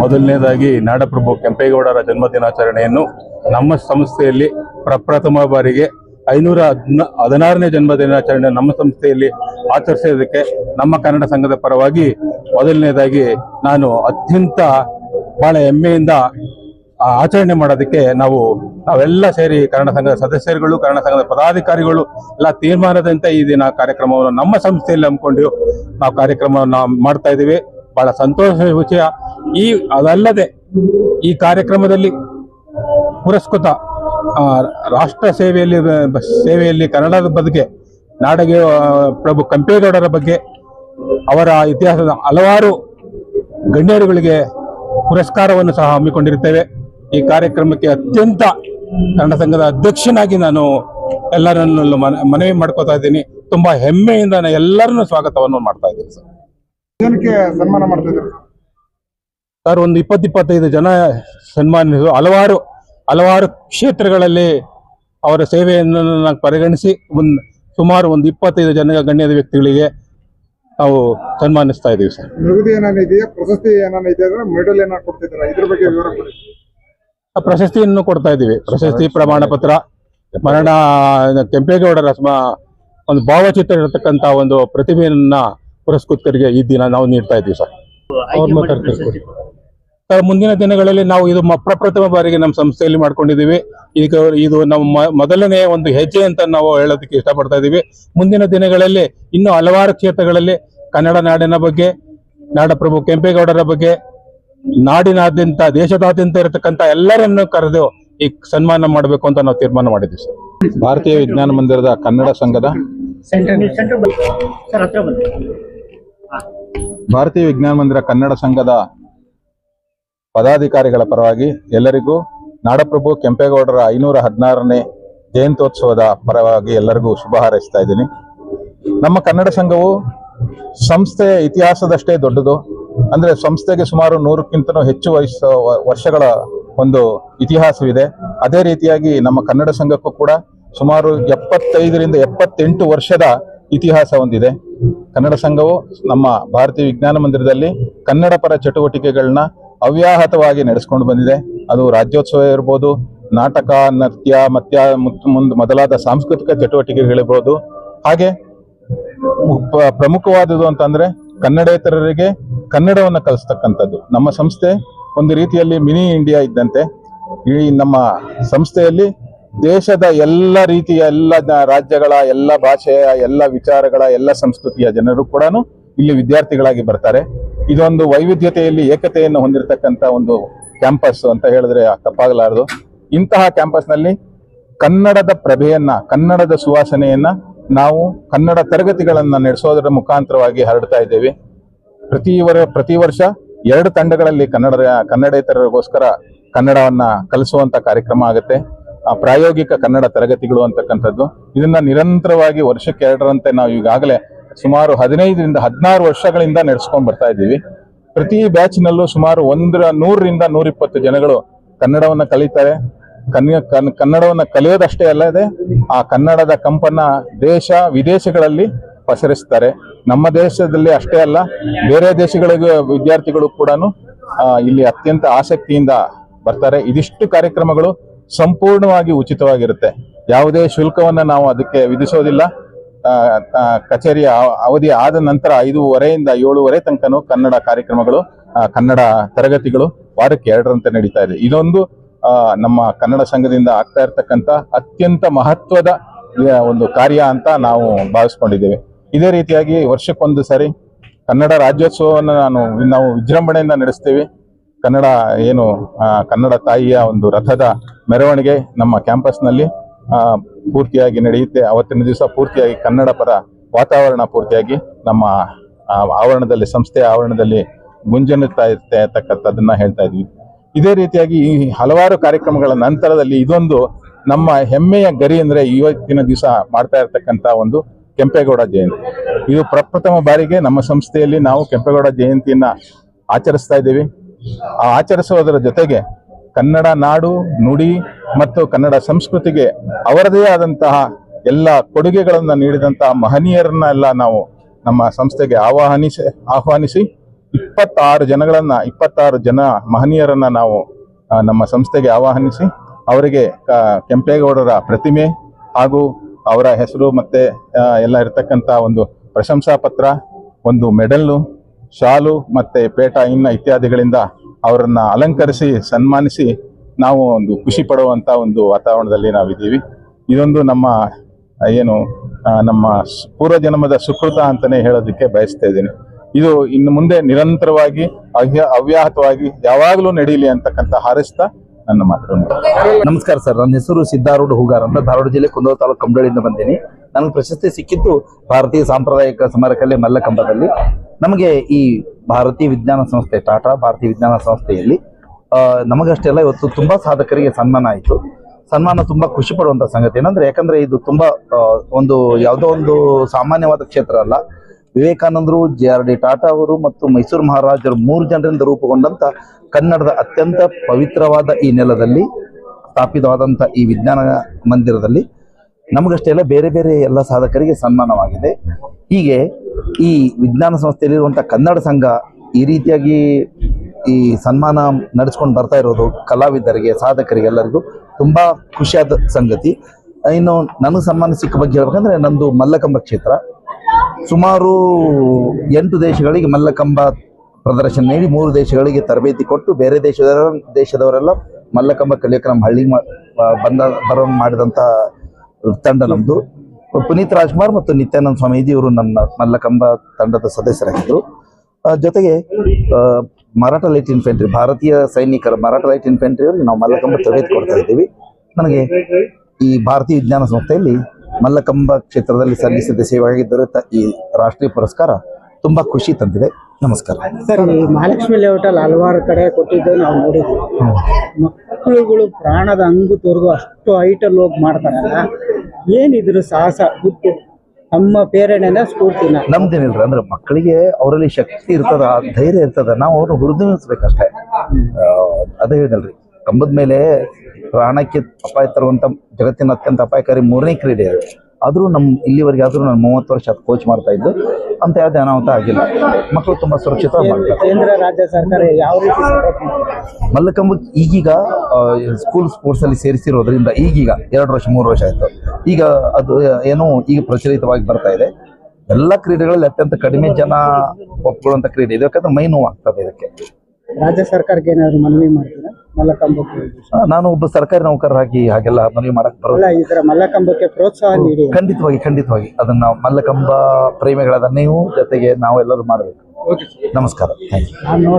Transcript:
ಮೊದಲನೇದಾಗಿ ನಾಡಪ್ರಭು ಕೆಂಪೇಗೌಡರ ಜನ್ಮದಿನಾಚರಣೆಯನ್ನು ನಮ್ಮ ಸಂಸ್ಥೆಯಲ್ಲಿ ಪ್ರಪ್ರಥಮ ಬಾರಿಗೆ ಐನೂರ ಹದ್ನ, ಹದಿನಾರನೇ ಜನ್ಮದಿನಾಚರಣೆ ನಮ್ಮ ಸಂಸ್ಥೆಯಲ್ಲಿ ಆಚರಿಸೋದಕ್ಕೆ ನಮ್ಮ ಕನ್ನಡ ಸಂಘದ ಪರವಾಗಿ ಮೊದಲನೇದಾಗಿ ನಾನು ಅತ್ಯಂತ ಬಹಳ ಹೆಮ್ಮೆಯಿಂದ ಆಚರಣೆ ಮಾಡೋದಕ್ಕೆ ನಾವು, ನಾವೆಲ್ಲ ಸೇರಿ ಕನ್ನಡ ಸಂಘದ ಸದಸ್ಯರುಗಳು, ಕನ್ನಡ ಸಂಘದ ಪದಾಧಿಕಾರಿಗಳು ಎಲ್ಲ ತೀರ್ಮಾನದಂತೆ ಈ ದಿನ ಕಾರ್ಯಕ್ರಮವನ್ನು ನಮ್ಮ ಸಂಸ್ಥೆಯಲ್ಲಿ ಹಮ್ಮಿಕೊಂಡು ನಾವು ಕಾರ್ಯಕ್ರಮವನ್ನು ಮಾಡ್ತಾ ಇದ್ದೀವಿ. ಬಹಳ ಸಂತೋಷ ವಿಷಯ. ಈ ಅದಲ್ಲದೆ ಈ ಕಾರ್ಯಕ್ರಮದಲ್ಲಿ ಪುರಸ್ಕೃತ ರಾಷ್ಟ್ರ ಸೇವೆಯಲ್ಲಿ ಸೇವೆಯಲ್ಲಿ ಕನ್ನಡದ ಬಗ್ಗೆ ನಾಡಗೆ ಪ್ರಭು ಕೆಂಪೇಗೌಡರ ಬಗ್ಗೆ ಅವರ ಇತಿಹಾಸದ ಹಲವಾರು ಗಣ್ಯರುಗಳಿಗೆ ಪುರಸ್ಕಾರವನ್ನು ಸಹ ಹಮ್ಮಿಕೊಂಡಿರುತ್ತೇವೆ. ಈ ಕಾರ್ಯಕ್ರಮಕ್ಕೆ ಅತ್ಯಂತ ಕನ್ನಡ ಸಂಘದ ಅಧ್ಯಕ್ಷನಾಗಿ ನಾನು ಎಲ್ಲರನ್ನು ಮನ- ಮನವಿ ಮಾಡ್ಕೋತಾ ಇದ್ದೀನಿ. ತುಂಬಾ ಹೆಮ್ಮೆಯಿಂದ ನಾನು ಎಲ್ಲರನ್ನೂ ಸ್ವಾಗತವನ್ನು ಮಾಡ್ತಾ ಇದ್ದೀನಿ ಸರ್. ಸನ್ಮಾನ ಮಾಡ್ತಾ ಇದ್ದಾರೆ ಸರ್ ಒಂದು ಇಪ್ಪತ್ತು ಇಪ್ಪತ್ತೈದು ಜನ ಸನ್ಮಾನಿಸಿದ್ರು ಹಲವಾರು ಹಲವಾರು ಕ್ಷೇತ್ರಗಳಲ್ಲಿ ಅವರ ಸೇವೆಯನ್ನು ನಾವು ಪರಿಗಣಿಸಿ ಒಂದು ಸುಮಾರು ಒಂದು ಇಪ್ಪತ್ತೈದು ಜನ ಗಣ್ಯದ ವ್ಯಕ್ತಿಗಳಿಗೆ ನಾವು ಸನ್ಮಾನಿಸ್ತಾ ಇದ್ದೀವಿ ಸರ್. ನಿಗದಿ ಏನಾನ ಇದೆಯಾ? ಪ್ರಶಸ್ತಿ ಏನಾನ ಇದೆ ಅಂದ್ರೆ ಮೆಡಲ್ ಏನಾದ್ರು ಕೊಡ್ತಿದ್ದಾರೆ? ಇದ್ರ ಬಗ್ಗೆ ವಿವರ ಕೊಡಿ. ಆ ಪ್ರಶಸ್ತಿಯನ್ನು ಕೊಡ್ತಾ ಇದ್ದೀವಿ ಪ್ರಶಸ್ತಿ ಪ್ರಮಾಣ ಪತ್ರ ಮರಣ ಕೆಂಪೇಗೌಡರ ಸ್ಮ ಒಂದು ಭಾವಚಿತ್ರ ಇರತಕ್ಕಂತ ಒಂದು ಪ್ರತಿಭೆಯನ್ನ ಪುರಸ್ಕೃತರಿಗೆ ಈ ದಿನ ನಾವು ನೀಡ್ತಾ ಇದ್ದೀವಿ ಸರ್. ಅವ್ರ ಮಾತಾಡ್ತಾರೆ ಮುಂದಿನ ದಿನಗಳಲ್ಲಿ ನಾವು ಇದು ಪ್ರಪ್ರಥಮ ಬಾರಿಗೆ ನಮ್ಮ ಸಂಸ್ಥೆಯಲ್ಲಿ ಮಾಡ್ಕೊಂಡಿದ್ದೀವಿ. ಈಗ ಇದು ನಮ್ಮ ಮೊದಲನೇ ಒಂದು ಹೆಜ್ಜೆ ಅಂತ ನಾವು ಹೇಳೋದಕ್ಕೆ ಇಷ್ಟಪಡ್ತಾ ಇದ್ದೀವಿ. ಮುಂದಿನ ದಿನಗಳಲ್ಲಿ ಇನ್ನೂ ಹಲವಾರು ಕ್ಷೇತ್ರಗಳಲ್ಲಿ ಕನ್ನಡ ನಾಡಿನ ಬಗ್ಗೆ ನಾಡಪ್ರಭು ಕೆಂಪೇಗೌಡರ ಬಗ್ಗೆ ನಾಡಿನಾದ್ಯಂತ ದೇಶದಾದ್ಯಂತ ಇರತಕ್ಕಂತ ಎಲ್ಲರನ್ನೂ ಕರೆದು ಈ ಸನ್ಮಾನ ಮಾಡಬೇಕು ಅಂತ ನಾವು ತೀರ್ಮಾನ ಮಾಡಿದ್ದೀವಿ ಸರ್. ಭಾರತೀಯ ವಿಜ್ಞಾನ ಮಂದಿರದ ಕನ್ನಡ ಸಂಘದ ಸೆಂಟರ್ ಸೆಂಟರ್ ಸರ್ ಹತ್ರ ಬನ್ನಿ. ಭಾರತೀಯ ವಿಜ್ಞಾನ ಮಂದಿರ ಕನ್ನಡ ಸಂಘದ ಪದಾಧಿಕಾರಿಗಳ ಪರವಾಗಿ ಎಲ್ಲರಿಗೂ ನಾಡಪ್ರಭು ಕೆಂಪೇಗೌಡರ ಐನೂರ ಹದಿನಾರನೇ ಜಯಂತ್ಯೋತ್ಸವದ ಪರವಾಗಿ ಎಲ್ಲರಿಗೂ ಶುಭ ಹಾರೈಸ್ತಾ ಇದ್ದೀನಿ. ನಮ್ಮ ಕನ್ನಡ ಸಂಘವು ಸಂಸ್ಥೆಯ ಇತಿಹಾಸದಷ್ಟೇ ದೊಡ್ಡದು. ಅಂದ್ರೆ ಸಂಸ್ಥೆಗೆ ಸುಮಾರು ನೂರಕ್ಕಿಂತನೂ ಹೆಚ್ಚು ವಯಸ್ಸು, ವರ್ಷಗಳ ಒಂದು ಇತಿಹಾಸವಿದೆ. ಅದೇ ರೀತಿಯಾಗಿ ನಮ್ಮ ಕನ್ನಡ ಸಂಘಕ್ಕೂ ಕೂಡ ಸುಮಾರು ಎಪ್ಪತ್ತೈದರಿಂದ ಎಪ್ಪತ್ತೆಂಟು ವರ್ಷದ ಇತಿಹಾಸ ಹೊಂದಿದೆ. ಕನ್ನಡ ಸಂಘವು ನಮ್ಮ ಭಾರತೀಯ ವಿಜ್ಞಾನ ಮಂದಿರದಲ್ಲಿ ಕನ್ನಡ ಪರ ಚಟುವಟಿಕೆಗಳನ್ನ ಅವ್ಯಾಹತವಾಗಿ ನಡೆಸ್ಕೊಂಡು ಬಂದಿದೆ. ಅದು ರಾಜ್ಯೋತ್ಸವ ಇರ್ಬೋದು, ನಾಟಕ, ನೃತ್ಯ, ಮತ್ಯ, ಮುತ್- ಮುಂದ್ ಮೊದಲಾದ ಸಾಂಸ್ಕೃತಿಕ ಚಟುವಟಿಕೆಗಳಿರ್ಬೋದು ಹಾಗೆ ಪ್ರಮುಖವಾದದ್ದು ಪ್ರ- ಪ್ರಮುಖವಾದುದು ಅಂತಂದ್ರೆ ಕನ್ನಡೇತರರಿಗೆ ಕನ್ನಡವನ್ನು ಕಲಿಸ್ತಕ್ಕಂಥದ್ದು. ನಮ್ಮ ಸಂಸ್ಥೆ ಒಂದು ರೀತಿಯಲ್ಲಿ ಮಿನಿ ಇಂಡಿಯಾ ಇದ್ದಂತೆ. ಈ ನಮ್ಮ ಸಂಸ್ಥೆಯಲ್ಲಿ ದೇಶದ ಎಲ್ಲ ರೀತಿಯ ಎಲ್ಲ ರಾಜ್ಯಗಳ ಎಲ್ಲ ಭಾಷೆಯ ಎಲ್ಲ ವಿಚಾರಗಳ ಎಲ್ಲ ಸಂಸ್ಕೃತಿಯ ಜನರು ಕೂಡ ಇಲ್ಲಿ ವಿದ್ಯಾರ್ಥಿಗಳಾಗಿ ಬರ್ತಾರೆ. ಇದೊಂದು ವೈವಿಧ್ಯತೆಯಲ್ಲಿ ಏಕತೆಯನ್ನು ಹೊಂದಿರತಕ್ಕಂತ ಒಂದು ಕ್ಯಾಂಪಸ್ ಅಂತ ಹೇಳಿದ್ರೆ ತಪ್ಪಾಗಲಾರದು. ಇಂತಹ ಕ್ಯಾಂಪಸ್ನಲ್ಲಿ ಕನ್ನಡದ ಪ್ರಭೆಯನ್ನ, ಕನ್ನಡದ ಸುವಾಸನೆಯನ್ನ ನಾವು ಕನ್ನಡ ತರಗತಿಗಳನ್ನು ನಡೆಸೋದರ ಮುಖಾಂತರವಾಗಿ ಹರಡ್ತಾ ಇದ್ದೇವೆ. ಪ್ರತಿ ವರ, ಪ್ರತಿ ವರ್ಷ ಎರಡು ತಂಡಗಳಲ್ಲಿ ಕನ್ನಡ, ಕನ್ನಡೇತರರಿಗೋಸ್ಕರ ಕನ್ನಡವನ್ನ ಕಲಿಸುವಂತ ಕಾರ್ಯಕ್ರಮ ಆಗುತ್ತೆ. ಪ್ರಾಯೋಗಿಕ ಕನ್ನಡ ತರಗತಿಗಳು ಅಂತಕ್ಕಂಥದ್ದು. ಇದನ್ನ ನಿರಂತರವಾಗಿ ವರ್ಷಕ್ಕೆ ಎರಡರಂತೆ ನಾವು ಈಗಾಗಲೇ ಸುಮಾರು ಹದಿನೈದರಿಂದ ಹದಿನಾರು ವರ್ಷಗಳಿಂದ ನಡೆಸ್ಕೊಂಡ್ ಬರ್ತಾ ಇದ್ದೀವಿ. ಪ್ರತಿ ಬ್ಯಾಚ್ನಲ್ಲೂ ಸುಮಾರು ಒಂದರ ನೂರರಿಂದ ನೂರಿಪ್ಪತ್ತು ಜನಗಳು ಕನ್ನಡವನ್ನ ಕಲಿತಾರೆ. ಕನ್ನ ಕನ್- ಕನ್ನಡವನ್ನ ಕಲಿಯೋದಷ್ಟೇ ಅಲ್ಲದೆ ಆ ಕನ್ನಡದ ಕಂಪನ್ನ ದೇಶ, ವಿದೇಶಗಳಲ್ಲಿ ಪಸರಿಸ್ತಾರೆ. ನಮ್ಮ ದೇಶದಲ್ಲಿ ಅಷ್ಟೇ ಅಲ್ಲ, ಬೇರೆ ದೇಶಗಳಿಗೆ ವಿದ್ಯಾರ್ಥಿಗಳು ಕೂಡ ಇಲ್ಲಿ ಅತ್ಯಂತ ಆಸಕ್ತಿಯಿಂದ ಬರ್ತಾರೆ. ಇದಿಷ್ಟು ಕಾರ್ಯಕ್ರಮಗಳು ಸಂಪೂರ್ಣವಾಗಿ ಉಚಿತವಾಗಿರುತ್ತೆ. ಯಾವುದೇ ಶುಲ್ಕವನ್ನ ನಾವು ಅದಕ್ಕೆ ವಿಧಿಸೋದಿಲ್ಲ. ಕಚೇರಿಯ ಅವ- ಅವಧಿ ಆದ ನಂತರ ಐದೂವರೆಯಿಂದ ಏಳುವರೆ ತನಕನೂ ಕನ್ನಡ ಕಾರ್ಯಕ್ರಮಗಳು ಕನ್ನಡ ತರಗತಿಗಳು ವಾರಕ್ಕೆ ಎರಡರಂತೆ ನಡೀತಾ ಇದೆ. ಇದೊಂದು ನಮ್ಮ ಕನ್ನಡ ಸಂಘದಿಂದ ಆಗ್ತಾ ಇರತಕ್ಕಂತ ಅತ್ಯಂತ ಮಹತ್ವದ ಒಂದು ಕಾರ್ಯ ಅಂತ ನಾವು ಭಾವಿಸ್ಕೊಂಡಿದ್ದೇವೆ. ಇದೇ ರೀತಿಯಾಗಿ ವರ್ಷಕ್ಕೊಂದು ಸಾರಿ ಕನ್ನಡ ರಾಜ್ಯೋತ್ಸವವನ್ನು ನಾನು ನಾವು ವಿಜೃಂಭಣೆಯಿಂದ ನಡೆಸ್ತೇವೆ. ಕನ್ನಡ ಏನು ಕನ್ನಡ ತಾಯಿಯ ಒಂದು ರಥದ ಮೆರವಣಿಗೆ ನಮ್ಮ ಕ್ಯಾಂಪಸ್ನಲ್ಲಿ ಪೂರ್ತಿಯಾಗಿ ನಡೆಯುತ್ತೆ. ಅವತ್ತಿನ ದಿವಸ ಪೂರ್ತಿಯಾಗಿ ಕನ್ನಡ ಪರ ವಾತಾವರಣ ಪೂರ್ತಿಯಾಗಿ ನಮ್ಮ ಆವರಣದಲ್ಲಿ, ಸಂಸ್ಥೆಯ ಆವರಣದಲ್ಲಿ ಗುಂಜನ್ನುತ್ತಾ ಇರುತ್ತೆ ಅಂತಕ್ಕಂಥದ್ದನ್ನ ಹೇಳ್ತಾ ಇದ್ವಿ. ಇದೇ ರೀತಿಯಾಗಿ ಈ ಹಲವಾರು ಕಾರ್ಯಕ್ರಮಗಳ ನಂತರದಲ್ಲಿ ಇದೊಂದು ನಮ್ಮ ಹೆಮ್ಮೆಯ ಗರಿ ಅಂದ್ರೆ ಇವತ್ತಿನ ದಿವಸ ಮಾಡ್ತಾ ಇರ್ತಕ್ಕಂಥ ಒಂದು ಕೆಂಪೇಗೌಡ ಜಯಂತಿ. ಇದು ಪ್ರಪ್ರಥಮ ಬಾರಿಗೆ ನಮ್ಮ ಸಂಸ್ಥೆಯಲ್ಲಿ ನಾವು ಕೆಂಪೇಗೌಡ ಜಯಂತಿಯನ್ನ ಆಚರಿಸ್ತಾ ಇದ್ದೀವಿ. ಆ ಆಚರಿಸುವುದರ ಜೊತೆಗೆ ಕನ್ನಡ ನಾಡು ನುಡಿ ಮತ್ತು ಕನ್ನಡ ಸಂಸ್ಕೃತಿಗೆ ಅವರದೇ ಆದಂತಹ ಎಲ್ಲ ಕೊಡುಗೆಗಳನ್ನು ನೀಡಿದಂತಹ ಮಹನೀಯರನ್ನ ಎಲ್ಲ ನಾವು ನಮ್ಮ ಸಂಸ್ಥೆಗೆ ಆಹ್ವಾನಿಸಿ ಆಹ್ವಾನಿಸಿ ಇಪ್ಪತ್ತಾರು ಜನಗಳನ್ನ, ಇಪ್ಪತ್ತಾರು ಜನ ಮಹನೀಯರನ್ನ ನಾವು ನಮ್ಮ ಸಂಸ್ಥೆಗೆ ಆಹ್ವಾನಿಸಿ ಅವರಿಗೆ ಕೆಂಪೇಗೌಡರ ಪ್ರತಿಮೆ ಹಾಗೂ ಅವರ ಹೆಸರು ಮತ್ತೆ ಎಲ್ಲ ಇರತಕ್ಕಂಥ ಒಂದು ಪ್ರಶಂಸಾ ಪತ್ರ, ಒಂದು ಮೆಡಲ್ಲು, ಶಾಲು ಮತ್ತೆ ಪೇಟ ಇನ್ನ ಇತ್ಯಾದಿಗಳಿಂದ ಅವರನ್ನು ಅಲಂಕರಿಸಿ, ಸನ್ಮಾನಿಸಿ ನಾವು ಒಂದು ಖುಷಿ ಪಡುವಂತ ಒಂದು ವಾತಾವರಣದಲ್ಲಿ ನಾವಿದ್ದೀವಿ. ಇದೊಂದು ನಮ್ಮ, ಏನು ನಮ್ಮ ಪೂರ್ವ ಜನ್ಮದ ಸುಕೃತ ಅಂತಾನೆ ಹೇಳೋದಕ್ಕೆ ಬಯಸ್ತಾ ಇದ್ದೀನಿ. ಇದು ಇನ್ನು ಮುಂದೆ ನಿರಂತರವಾಗಿ, ಅವ್ಯ, ಅವ್ಯಾಹತವಾಗಿ ಯಾವಾಗಲೂ ನಡೀಲಿ ಅಂತಕ್ಕಂಥ ಹಾರೈಸ್ತಾ ನನ್ನ ಮಾತು ನಮಸ್ಕಾರ ಸರ್. ನನ್ನ ಹೆಸರು ಸಿದ್ದಾರೂಢ ಹೂಗಾರ್ ಅಂತ ಧಾರವಾಡ ಜಿಲ್ಲೆ ಕುಂದೂರು ತಾಲೂಕು ಕಂಬಳಿಯಿಂದ ಬಂದೀನಿ. ನನಗೆ ಪ್ರಶಸ್ತಿ ಸಿಕ್ಕಿದ್ದು ಭಾರತೀಯ ಸಾಂಪ್ರದಾಯಿಕ ಸಮರಕಲೆ ಮಲ್ಲಕಂಬದಲ್ಲಿ. ನಮಗೆ ಈ ಭಾರತೀಯ ವಿಜ್ಞಾನ ಸಂಸ್ಥೆ, ಟಾಟಾ ಭಾರತೀಯ ವಿಜ್ಞಾನ ಸಂಸ್ಥೆಯಲ್ಲಿ ನಮಗಷ್ಟೆಲ್ಲ ಇವತ್ತು ತುಂಬಾ ಸಾಧಕರಿಗೆ ಸನ್ಮಾನ ಆಯಿತು. ಸನ್ಮಾನ ತುಂಬಾ ಖುಷಿ ಪಡುವಂತ ಸಂಗತಿ. ಏನಂದ್ರೆ, ಯಾಕಂದ್ರೆ ಇದು ತುಂಬಾ ಒಂದು ಯಾವುದೋ ಒಂದು ಸಾಮಾನ್ಯವಾದ ಕ್ಷೇತ್ರ ಅಲ್ಲ. ವಿವೇಕಾನಂದರು, ಜೆ ಆರ್ ಡಿ ಟಾಟಾ ಅವರು ಮತ್ತು ಮೈಸೂರು ಮಹಾರಾಜರು ಮೂರು ಜನರಿಂದ ರೂಪುಗೊಂಡಂಥ ಕನ್ನಡದ ಅತ್ಯಂತ ಪವಿತ್ರವಾದ ಈ ನೆಲದಲ್ಲಿ ಸ್ಥಾಪಿತವಾದಂಥ ಈ ವಿಜ್ಞಾನ ಮಂದಿರದಲ್ಲಿ ನಮಗಷ್ಟೇ ಅಲ್ಲ ಬೇರೆ ಬೇರೆ ಎಲ್ಲ ಸಾಧಕರಿಗೆ ಸನ್ಮಾನವಾಗಿದೆ. ಹೀಗೆ ಈ ವಿಜ್ಞಾನ ಸಂಸ್ಥೆಯಲ್ಲಿರುವಂಥ ಕನ್ನಡ ಸಂಘ ಈ ರೀತಿಯಾಗಿ ಈ ಸನ್ಮಾನ ನಡೆಸ್ಕೊಂಡು ಬರ್ತಾ ಇರೋದು ಕಲಾವಿದರಿಗೆ, ಸಾಧಕರಿಗೆ ಎಲ್ಲರಿಗೂ ತುಂಬಾ ಖುಷಿಯಾದ ಸಂಗತಿ. ಇನ್ನು ನನಗೆ ಸನ್ಮಾನ ಸಿಕ್ಕ ಬಗ್ಗೆ ಹೇಳ್ಬೇಕಂದ್ರೆ ನಂದು ಮಲ್ಲಕಂಬ ಕ್ಷೇತ್ರ. ಸುಮಾರು ಎಂಟು ದೇಶಗಳಿಗೆ ಮಲ್ಲಕಂಬ ಪ್ರದರ್ಶನ ನೀಡಿ ಮೂರು ದೇಶಗಳಿಗೆ ತರಬೇತಿ ಕೊಟ್ಟು ಬೇರೆ ದೇಶದ ದೇಶದವರೆಲ್ಲ ಮಲ್ಲಕಂಬ ಕಲಿಯೋಕೆ ನಮ್ಮ ಹಳ್ಳಿ ಬಂದ ಬರೋ ಮಾಡಿದಂಥ ತಂಡ ನಮ್ಮದು ಪುನೀತ್ ರಾಜ್ಕುಮಾರ್ ಮತ್ತು ನಿತ್ಯಾನಂದ ಸ್ವಾಮೀಜಿ ಇವರು ನನ್ನ ಮಲ್ಲಕಂಬ ತಂಡದ ಸದಸ್ಯರಾಗಿದ್ದರು ಜೊತೆಗೆ ಮರಾಠ ಲೈಟ್ ಇನ್ಫೆಂಟ್ರಿ, ಭಾರತೀಯ ಸೈನಿಕರ ಮರಾಠ ಲೈಟ್ ಇನ್ಫೆಂಟ್ರಿ ಅವರಿಗೆ ನಾವು ಮಲ್ಲಕಂಬ ತರಬೇತಿ ಕೊಡ್ತಾ ಇದ್ದೀವಿ. ನನಗೆ ಈ ಭಾರತೀಯ ವಿಜ್ಞಾನ ಸಂಸ್ಥೆಯಲ್ಲಿ ಮಲ್ಲಕಂಬ ಕ್ಷೇತ್ರದಲ್ಲಿ ಸಲ್ಲಿಸಿದ ಸೇವೆಯಾಗಿ ದೊರೆತ ಈ ರಾಷ್ಟ್ರೀಯ ಪುರಸ್ಕಾರ ತುಂಬಾ ಖುಷಿ ತಂದಿದೆ. ನಮಸ್ಕಾರ. ಸರ್, ಈ ಮಹಾಲಕ್ಷ್ಮಿ ಲೇಔಟಲ್ಲಿ ಹಲವಾರು ಕಡೆ ಕೊಟ್ಟಿದ್ದು ನಾವು ನೋಡಿದ್ವಿ. ಮಕ್ಕಳುಗಳು ಪ್ರಾಣದ ಅಂಗು ತೊರೆದು ಅಷ್ಟು ಹೈಟಲ್ಲಿ ಹೋಗಿ ಮಾಡ್ತಾರಲ್ಲ ಏನಿದ್ರು ಸಾಹಸ ಹುಟ್ಟು ನಮ್ಮ ಪ್ರೇರಣೆನ ಸ್ಫೂರ್ತಿನ. ನಮ್ದೇನಿಲ್ರಿ ಅಂದ್ರೆ ಮಕ್ಕಳಿಗೆ ಅವರಲ್ಲಿ ಶಕ್ತಿ ಇರ್ತದ ಧೈರ್ಯ ಇರ್ತದ ನಾವು ಅವ್ರನ್ನ ಹುರಿದುಂಬಿಸ್ಬೇಕಷ್ಟೇ ಆ, ಅದೇ ಹೇಳಿದಲ್ರಿ ಕಂಬದ ಮೇಲೆ ಪ್ರಾಣಕ್ಕೆ ಅಪಾಯ ತರುವಂತ ಜಗತ್ತಿನ ಅತ್ಯಂತ ಅಪಾಯಕಾರಿ ಮೂರನೇ ಕ್ರೀಡೆ ಅದು. ಆದ್ರೂ ನಮ್ಮ ಇಲ್ಲಿವರೆಗೆ ಆದರೂ ನಾನು ಮೂವತ್ತು ವರ್ಷ ಅದು ಕೋಚ್ ಮಾಡ್ತಾ ಇದ್ದು ಅಂತ ಯಾವುದೇ ಅನಾಹುತ ಆಗಿಲ್ಲ. ಮಕ್ಕಳು ತುಂಬಾ ಸುರಕ್ಷಿತ ಮಾಡ್ತಾರೆ. ಕೇಂದ್ರ ರಾಜ್ಯ ಸರ್ಕಾರ ಯಾವ ರೀತಿ ಸಪೋರ್ಟ್ ಮಾಡ್ತಾರೆ ಮಲ್ಲಕಂಬ ಈಗೀಗ ಸ್ಕೂಲ್ ಸ್ಪೋರ್ಟ್ಸ್ ಅಲ್ಲಿ ಸೇರಿಸಿರೋದ್ರಿಂದ ಈಗೀಗ ಎರಡು ವರ್ಷ ಮೂರು ವರ್ಷ ಆಯ್ತು. ಈಗ ಅದು ಏನೋ ಈಗ ಪ್ರಚಲಿತವಾಗಿ ಬರ್ತಾ ಇದೆ. ಎಲ್ಲ ಕ್ರೀಡೆಗಳಲ್ಲಿ ಅತ್ಯಂತ ಕಡಿಮೆ ಜನ ಒಪ್ಕೊಳ್ಳುವಂತ ಕ್ರೀಡೆ ಇದೆ ಯಾಕಂದ್ರೆ ಮೈ ನೋವು ಆಗ್ತದೆ ಇದಕ್ಕೆ. ರಾಜ್ಯ ಸರ್ಕಾರಕ್ಕೆ ಏನಾದ್ರು ಮನವಿ ಮಾಡ್ತೀರಾ? ಮಲ್ಲಕಂಬಕ್ಕೆ ನಾನು ಒಬ್ಬ ಸರ್ಕಾರಿ ನೌಕರರಾಗಿ ಹಾಗೆಲ್ಲ ಮನವಿ ಮಾಡಕ್ ಬರಲ್ಲ ಈ ತರ ಮಲ್ಲಕಂಬಕ್ಕೆ ಪ್ರೋತ್ಸಾಹ ನೀಡಿ ಖಂಡಿತವಾಗಿ ಖಂಡಿತವಾಗಿ. ಅದನ್ನ ಮಲ್ಲಕಂಬ ಪ್ರೇಮಿಗಳಾದ ನೀವು ಜೊತೆಗೆ ನಾವೆಲ್ಲರೂ ಮಾಡಬೇಕು. ನಮಸ್ಕಾರ. Thank you